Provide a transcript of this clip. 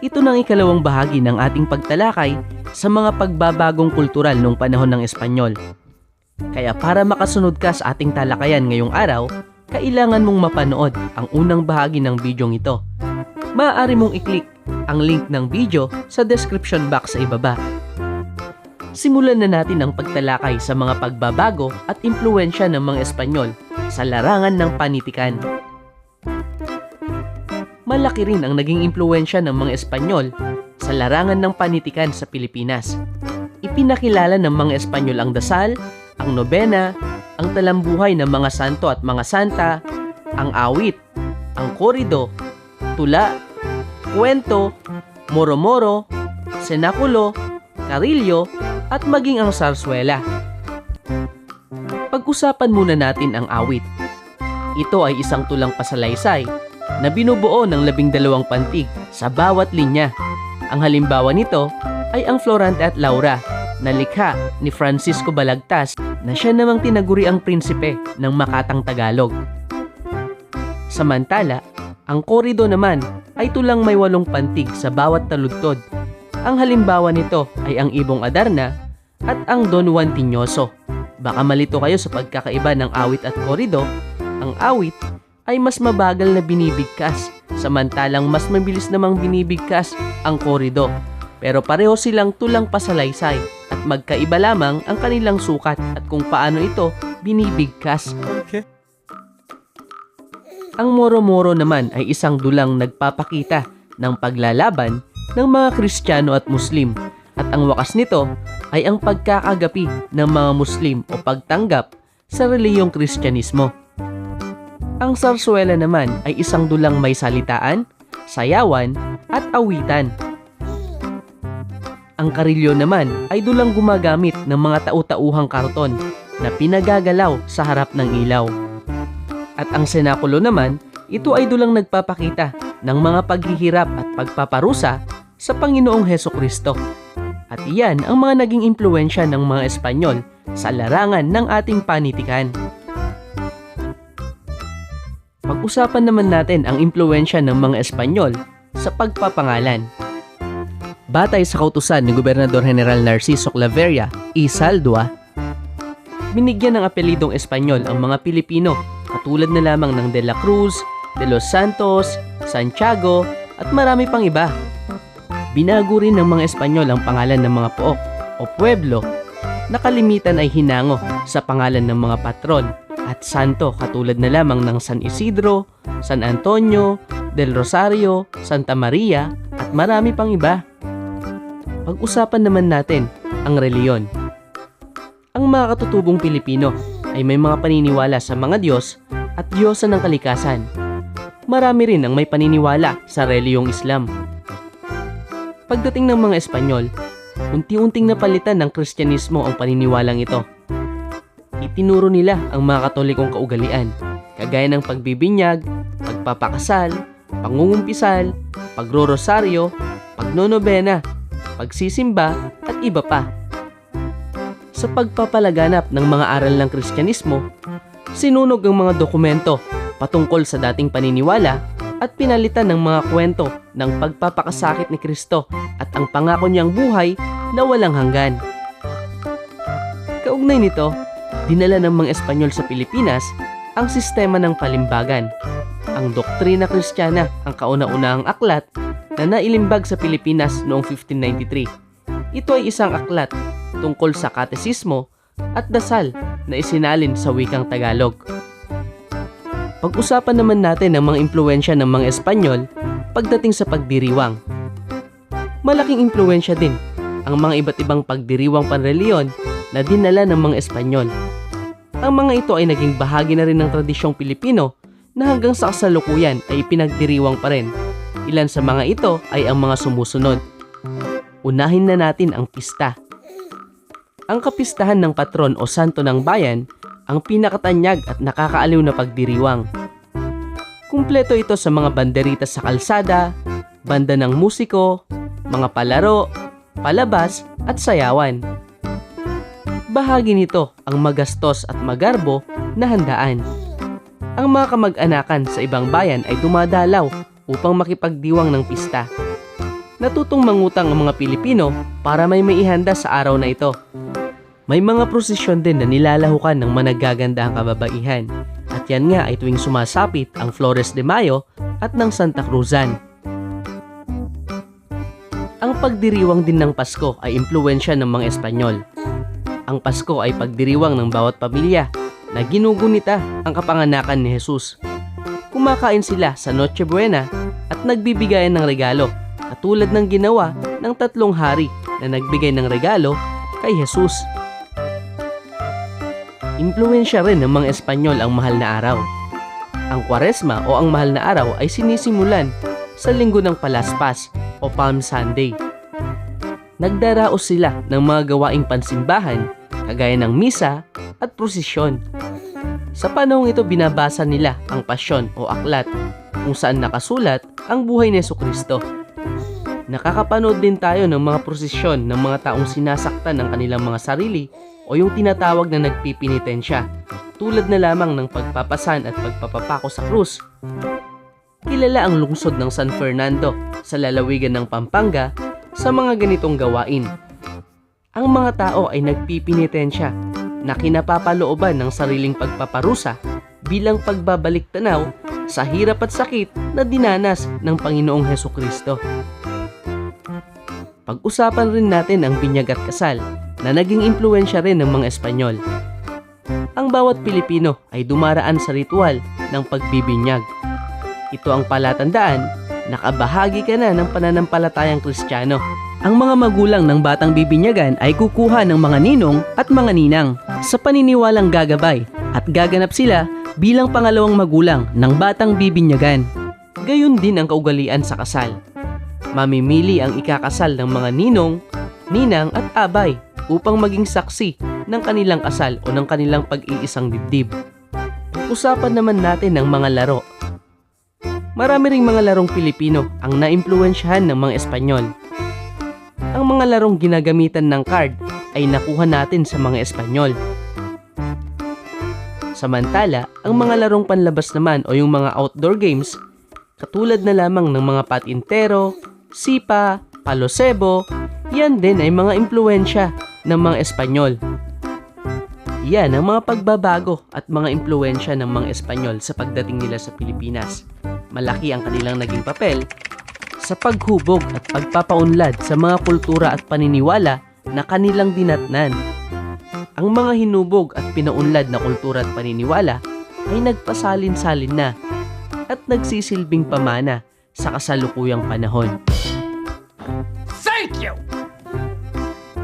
ito ng ikalawang bahagi ng ating pagtalakay sa mga pagbabagong kultural noong panahon ng Espanyol. Kaya para makasunod ka sa ating talakayan ngayong araw, kailangan mong mapanood ang unang bahagi ng bidyong ito. Maaari mong i-click ang link ng video sa description box sa ibaba. Simulan na natin ang pagtalakay sa mga pagbabago at impluensya ng mga Espanyol sa larangan ng panitikan. Malaki rin ang naging impluensya ng mga Espanyol sa larangan ng panitikan sa Pilipinas. Ipinakilala ng mga Espanyol ang dasal, ang nobena, ang talambuhay ng mga santo at mga santa, ang awit, ang korido, tula, kwento, moro-moro, senakulo, karilyo, at maging ang sarswela. Pag-usapan muna natin ang awit. Ito ay isang tulang pasalaysay na binubuo ng labing dalawang pantig sa bawat linya. Ang halimbawa nito ay ang Florante at Laura na likha ni Francisco Balagtas na siya namang tinaguri ang prinsipe ng Makatang Tagalog. Samantala, ang korido naman ay tulang may walong pantig sa bawat taludtod. Ang halimbawa nito ay ang Ibong Adarna at ang Don Juan Tiñoso. Baka malito kayo sa pagkakaiba ng awit at korido. Ang awit ay mas mabagal na binibigkas, samantalang mas mabilis namang binibigkas ang korido. Pero pareho silang tulang pasalaysay at magkaiba lamang ang kanilang sukat at kung paano ito binibigkas. Okay. Ang moro-moro naman ay isang dulang nagpapakita ng paglalaban ng mga Kristiyano at Muslim at ang wakas nito ay ang pagkakagapi ng mga Muslim o pagtanggap sa reliyong Kristyanismo. Ang sarsuela naman ay isang dulang may salitaan, sayawan at awitan. Ang karilyo naman ay dulang gumagamit ng mga tau-tauhang karton na pinagagalaw sa harap ng ilaw. At ang senakulo naman, ito ay dulang nagpapakita ng mga paghihirap at pagpaparusa sa Panginoong Heso Kristo. At iyan ang mga naging impluensya ng mga Espanyol sa larangan ng ating panitikan. Pag-usapan naman natin ang impluensya ng mga Espanyol sa pagpapangalan. Batay sa kautusan ni Gobernador General Narciso Claveria y binigyan ng apelidong Espanyol ang mga Pilipino katulad na lamang ng De La Cruz, De Los Santos, Santiago at marami pang iba. Binago rin ng mga Espanyol ang pangalan ng mga pook o pueblo na kalimitan ay hinango sa pangalan ng mga patron at santo katulad na lamang ng San Isidro, San Antonio, Del Rosario, Santa Maria at marami pang iba. Pag-usapan naman natin ang reliyon. Ang mga katutubong Pilipino ay may mga paniniwala sa mga Diyos at Diyosa ng kalikasan. Marami rin ang may paniniwala sa reliyong Islam. Pagdating ng mga Espanyol, unti-unting napalitan ng Kristyanismo ang paniniwalang ito. Itinuro nila ang mga katolikong kaugalian, kagaya ng pagbibinyag, pagpapakasal, pangungumpisal, pagrorosaryo, pagnonobena, pagsisimba at iba pa. Sa pagpapalaganap ng mga aral ng Kristyanismo, sinunog ang mga dokumento patungkol sa dating paniniwala at pinalitan ng mga kwento ng pagpapakasakit ni Kristo at ang pangako niyang buhay na walang hanggan. Kaugnay nito, dinala ng mga Espanyol sa Pilipinas ang sistema ng palimbagan. Ang doktrina kristyana ang kauna-unahang aklat na nailimbag sa Pilipinas noong 1593. Ito ay isang aklat tungkol sa katesismo at dasal na isinalin sa wikang Tagalog. Pag-usapan naman natin ang mga impluensya ng mga Espanyol pagdating sa pagdiriwang. Malaking impluensya din ang mga iba't ibang pagdiriwang panreliyon na dinala ng mga Espanyol. Ang mga ito ay naging bahagi na rin ng tradisyong Pilipino na hanggang sa kasalukuyan ay pinagdiriwang pa rin. Ilan sa mga ito ay ang mga sumusunod. Unahin na natin ang pista. Ang kapistahan ng patron o santo ng bayan ang pinakatanyag at nakakaaliw na pagdiriwang. Kumpleto ito sa mga banderitas sa kalsada, banda ng musiko, mga palaro, palabas at sayawan. Bahagi nito ang magastos at magarbo na handaan. Ang mga kamag-anakan sa ibang bayan ay dumadalaw upang makipagdiwang ng pista. Natutong mangutang ang mga Pilipino para may maihanda sa araw na ito. May mga prosesyon din na nilalahukan ng managagandahang kababaihan at yan nga ay tuwing sumasapit ang Flores de Mayo at ng Santa Cruzan. Ang pagdiriwang din ng Pasko ay impluensya ng mga Espanyol. Ang Pasko ay pagdiriwang ng bawat pamilya na ginugunita ang kapanganakan ni Jesus. Kumakain sila sa Noche Buena at nagbibigayan ng regalo katulad ng ginawa ng tatlong hari na nagbigay ng regalo kay Jesus. Impluensya rin ng mga Espanyol ang mahal na araw. Ang Kwaresma o ang mahal na araw ay sinisimulan sa linggo ng Palaspas o Palm Sunday. Nagdaraos sila ng mga gawaing pansimbahan kagaya ng misa at prosesyon. Sa panahong ito binabasa nila ang pasyon o aklat kung saan nakasulat ang buhay ni Yesu Kristo. Nakakapanood din tayo ng mga prosesyon ng mga taong sinasaktan ng kanilang mga sarili o yung tinatawag na nagpipinitensya tulad na lamang ng pagpapasan at pagpapapako sa krus. Kilala ang lungsod ng San Fernando sa lalawigan ng Pampanga sa mga ganitong gawain. Ang mga tao ay nagpipinitensya na kinapapalooban ng sariling pagpaparusa bilang pagbabalik tanaw sa hirap at sakit na dinanas ng Panginoong Heso Kristo. Pag-usapan rin natin ang binyag at kasal na naging impluensya rin ng mga Espanyol. Ang bawat Pilipino ay dumaraan sa ritual ng pagbibinyag. Ito ang palatandaan na kabahagi ka na ng pananampalatayang Kristiyano. Ang mga magulang ng batang bibinyagan ay kukuha ng mga ninong at mga ninang sa paniniwalang gagabay at gaganap sila bilang pangalawang magulang ng batang bibinyagan. Gayon din ang kaugalian sa kasal. Mamimili ang ikakasal ng mga ninong, ninang at abay upang maging saksi ng kanilang kasal o ng kanilang pag-iisang dibdib. Usapan naman natin ang mga laro. Marami ring mga larong Pilipino ang naimpluwensyahan ng mga Espanyol. Ang mga larong ginagamitan ng card ay nakuha natin sa mga Espanyol. Samantala, ang mga larong panlabas naman o yung mga outdoor games, katulad na lamang ng mga patintero, sipa, palosebo, yan din ay mga impluensya ng mga Espanyol. Yan ang mga pagbabago at mga impluensya ng mga Espanyol sa pagdating nila sa Pilipinas. Malaki ang kanilang naging papel sa paghubog at pagpapaunlad sa mga kultura at paniniwala na kanilang dinatnan. Ang mga hinubog at pinaunlad na kultura at paniniwala ay nagpasalin-salin na at nagsisilbing pamana sa kasalukuyang panahon.